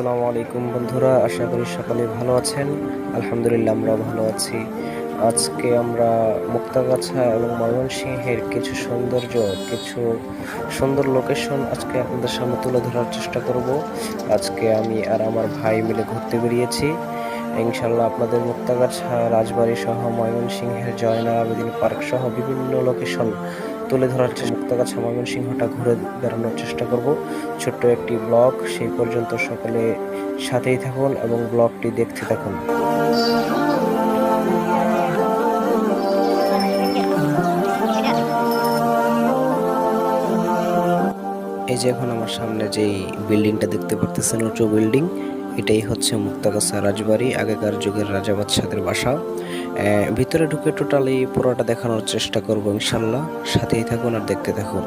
আসসালামু আলাইকুম বন্ধুরা, আশা করি সকলে ভালো আছেন। আলহামদুলিল্লাহ আমরাও ভালো আছি। আজকে আমরা মুক্তাগাছা এবং ময়মনসিংহের কিছু সৌন্দর্য, কিছু সুন্দর লোকেশন আজকে আপনাদের সামনে তুলে ধরার চেষ্টা করব। আজকে আমি আর আমার ভাই মিলে ঘুরতে বেরিয়েছি। ইনশাল্লাহ আপনাদের মুক্তাগাছা, রাজবাড়ি সহ ময়মনসিংহের জয়না আবেদিন পার্ক সহ বিভিন্ন লোকেশন তুলে ধরার চেষ্টা মুক্তাগাছা ময়মনসিংহটা ঘুরে বেড়ানোর চেষ্টা করব। ছোট্ট একটি ব্লগ সেই পর্যন্ত সকলে সাথেই থাকুন এবং ব্লগটি দেখতে থাকুন। এই যে এখন আমার সামনে যেই বিল্ডিংটা দেখতে পারতেছেন, উঁচু বিল্ডিং, এটাই হচ্ছে মুক্তাগাছা রাজবাড়ি, আগেকার যুগের রাজা বাদশাদের বাসা। ভিতরে ঢুকে টোটালি পুরোটা দেখানোর চেষ্টা করব ইনশাল্লাহ। সাথেই থাকুন আর দেখতে থাকুন।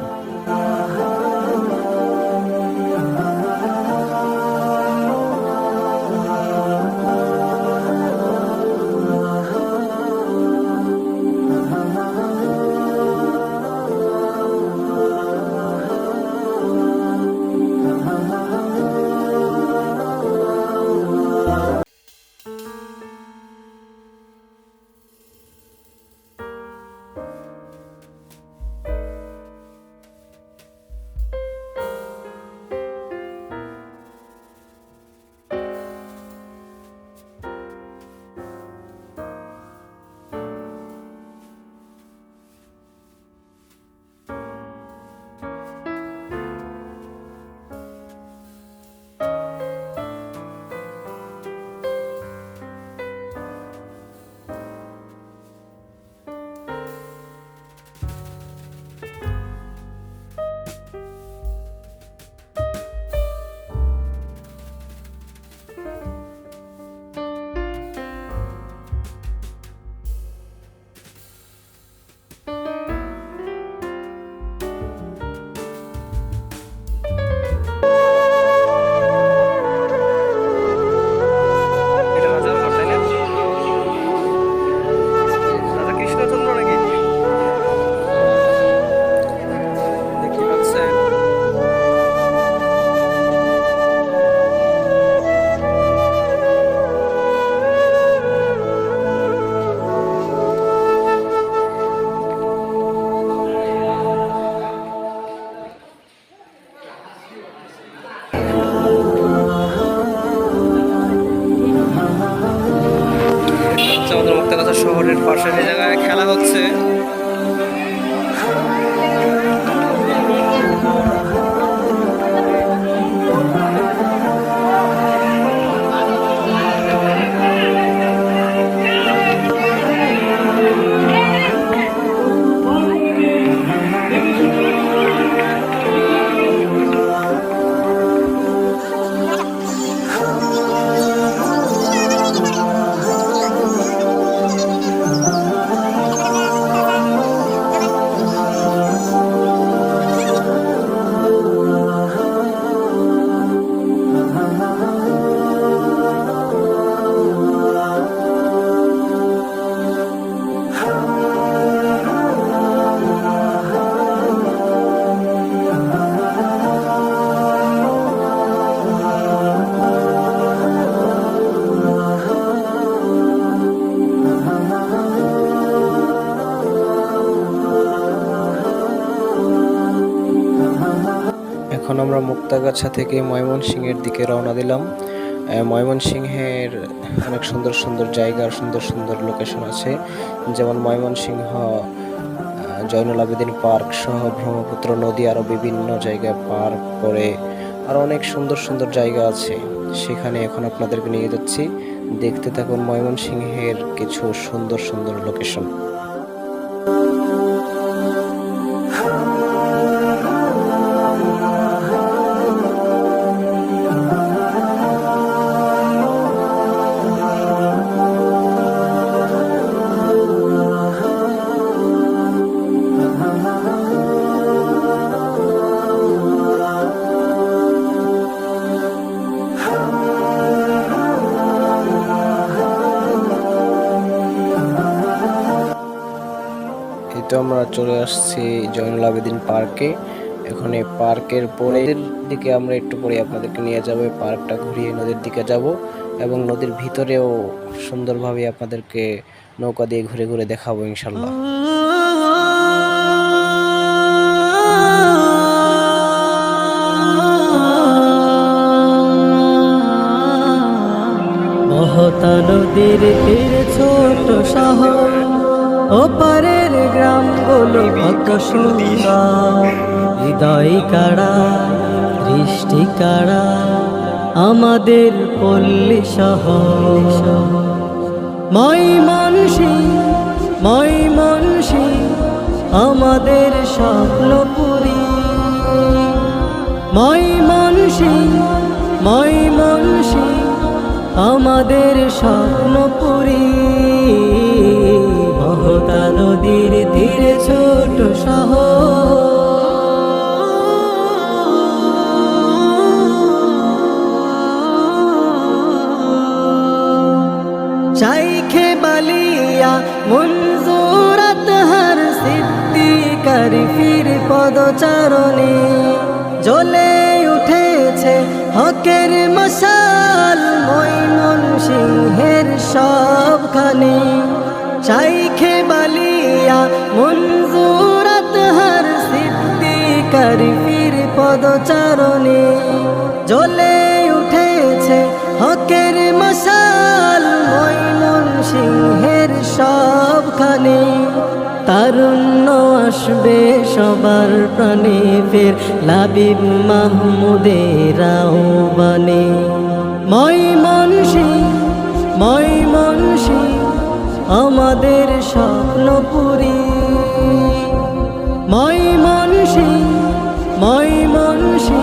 আমাদের শহরের পাশে যে জায়গায় খেলা হচ্ছে। আমরা মুক্তাগাছা থেকে ময়মনসিংহের দিকে রওনা দিলাম। ময়মনসিংহের অনেক সুন্দর সুন্দর জায়গা, সুন্দর সুন্দর লোকেশন আছে। যেমন ময়মনসিংহ জয়নুল আবেদিন পার্ক সহ ব্রহ্মপুত্র নদী আরও বিভিন্ন জায়গায় পার্ক করে আর অনেক সুন্দর সুন্দর জায়গা আছে। সেখানে এখন আপনাদেরকে নিয়ে যাচ্ছি। দেখতে থাকুন ময়মনসিংহের কিছু সুন্দর সুন্দর লোকেশন তো আমরা চলে আসছি জয়নুল আবেদিন পার্কে। এখন এই পার্কের পরের দিকে আমরা একটু পরে আপনাদেরকে নিয়ে যাব পার্কটা ঘুরিয়ে নদীর দিকে যাব এবং নদীর ভিতরেও সুন্দরভাবে আপনাদেরকে নৌকা দিয়ে ঘুরে ঘুরে দেখাবো ইনশাল্লাহ নদীর ছোট শহর। গ্রামগুলো কত সুন্দর। হৃদয় কাড়া দৃষ্টি কাড়া আমাদের পল্লী শহর। মই মনসি মই মনসি আমাদের স্বপ্নপুরী মই মনসি মই মনসি আমাদের স্বপ্নপুরী মহতা নদীর তীরে ছোট শহর। শাইখে বালিয়া মঞ্জুরাত হর সিদ্দিকার ফির পদচারণে। জ্বলে উঠেছে হকের মশাল মৈমন সিংহের সবখানে। বালিয়া মঞ্জুরাত হর সিদ্দিকার ফির পদচারণে। জ্বলে উঠেছে হকের মশাল, মৈমন সিংহের সবখানে। তারুণ্য আসবে সবার প্রাণে, ফের লাবিব মাহমুদের আহ্বানে। মই মনসি আমাদের স্বপ্নপুরী মই মনসি মই মনসি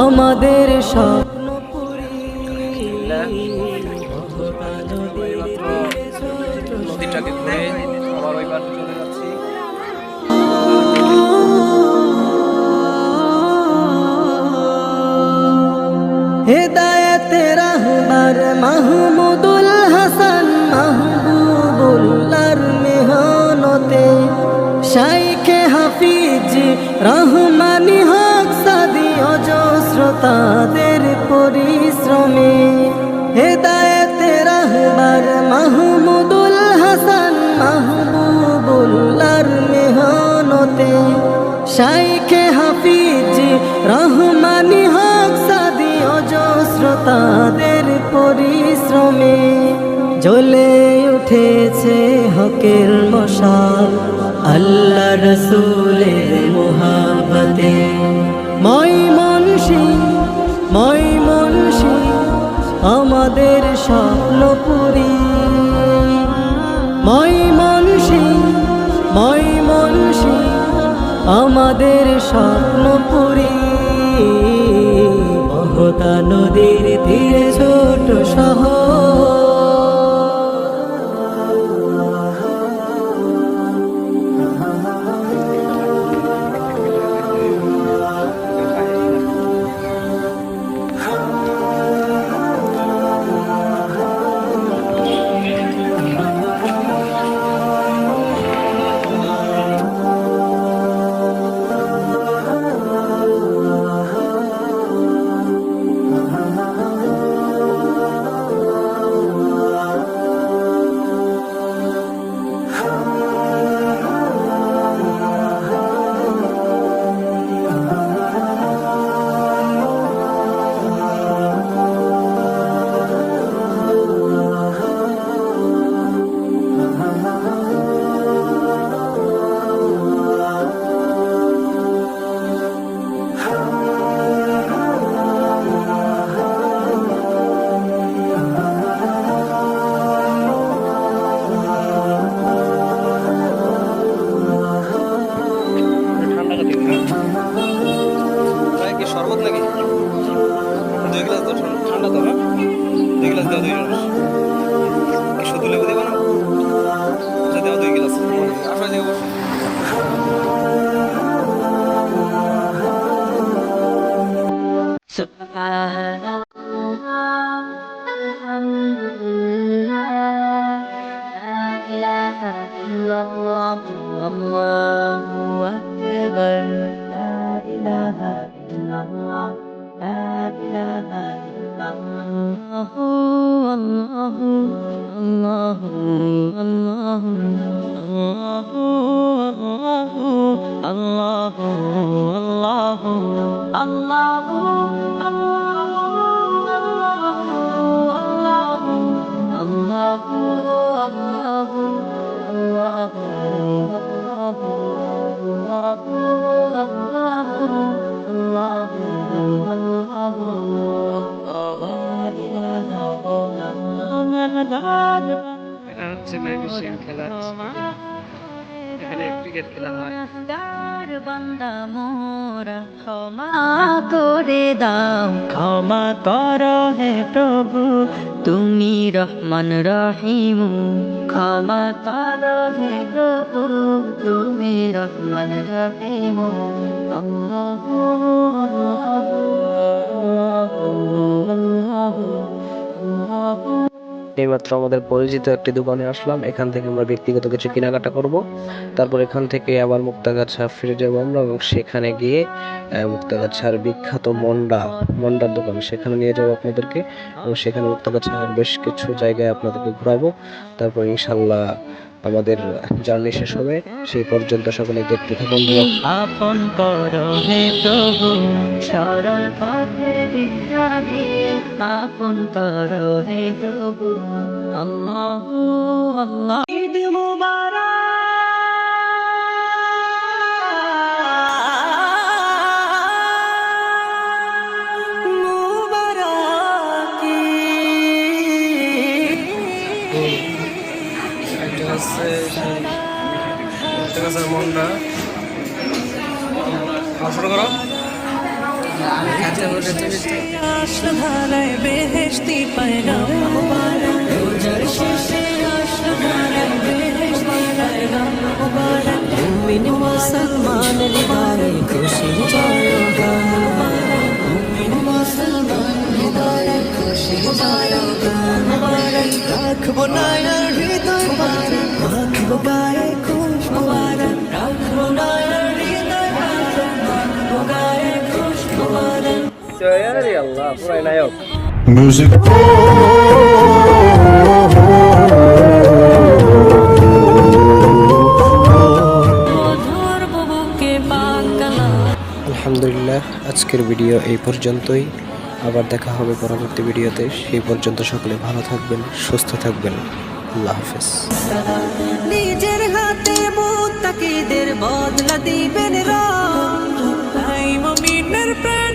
আমাদের স্বপ্নপুরী। নদীটাকে ঘুরে আবার হেদায়ত মাহমুদুল রহমানি হক সাদি অজস্র তাদের পরিশ্রমে। হেদায়ত রাহবার মাহমুদুল হাসান মাহবুবুল্লার মেহনতে। শাইখে হাফিজ রহমানি হক সাদি অজস্র তাদের পরিশ্রমে। জ্বলে উঠেছে হকের মশাল, আল্লাহ রসুলের মোহাবতে মই মনসি মই মনসি আমাদের স্বপ্নপুরী মই মনসি মই মনসি আমাদের স্বপ্নপুরী মহতা নদীর তীরে ছোট শহর। দার বান্দা মোরা ক্ষমা করে দাও। ক্ষমা কর হে প্রভু তুমি রহমান রহিম। ক্ষমা কর হে প্রভু তুমি রহমান রহিম। আল্লাহ এইমাত্র আমাদের পরিচিত একটি দোকানে আসলাম। এখান থেকে আমরা ব্যক্তিগত কিছু কেনাকাটা করব। তারপর এখান থেকে আবার মুক্তাগাছা ফিরে যাব আমরা এবং সেখানে গিয়ে মুক্তাগাছার বিখ্যাত মন্ডা, মন্ডার দোকান। সেখানে নিয়ে যাব আপনাদেরকে এবং সেখানে মুক্তাগাছার বেশ কিছু জায়গায় আপনাদেরকে ঘুরাবো। তারপর ইনশাল্লাহ আমাদের জার্নি শেষ হবে। সেই পর্যন্ত সকলে দেখতে থাকুন আপন করো হে প্রভু, সরল পথে আপন করো হে প্রভু। আল্লাহ আল্লাহ। ঈদ মুবারক। কাছে মনটা। শুরু করো। আশধারায় বেহেস্তি পায়রা রোজার মুসলমান Music. আলহামদুলিল্লাহ আজকের ভিডিও এই পর্যন্তই। আবার দেখা হবে পরবর্তী ভিডিওতে। সেই পর্যন্ত সকলে ভালো থাকবেন সুস্থ থাকবেন। আল্লাহ হাফেজ। নিজের হাতে মোত্তাকিদের বদলা দিবেন তাই প্রাণ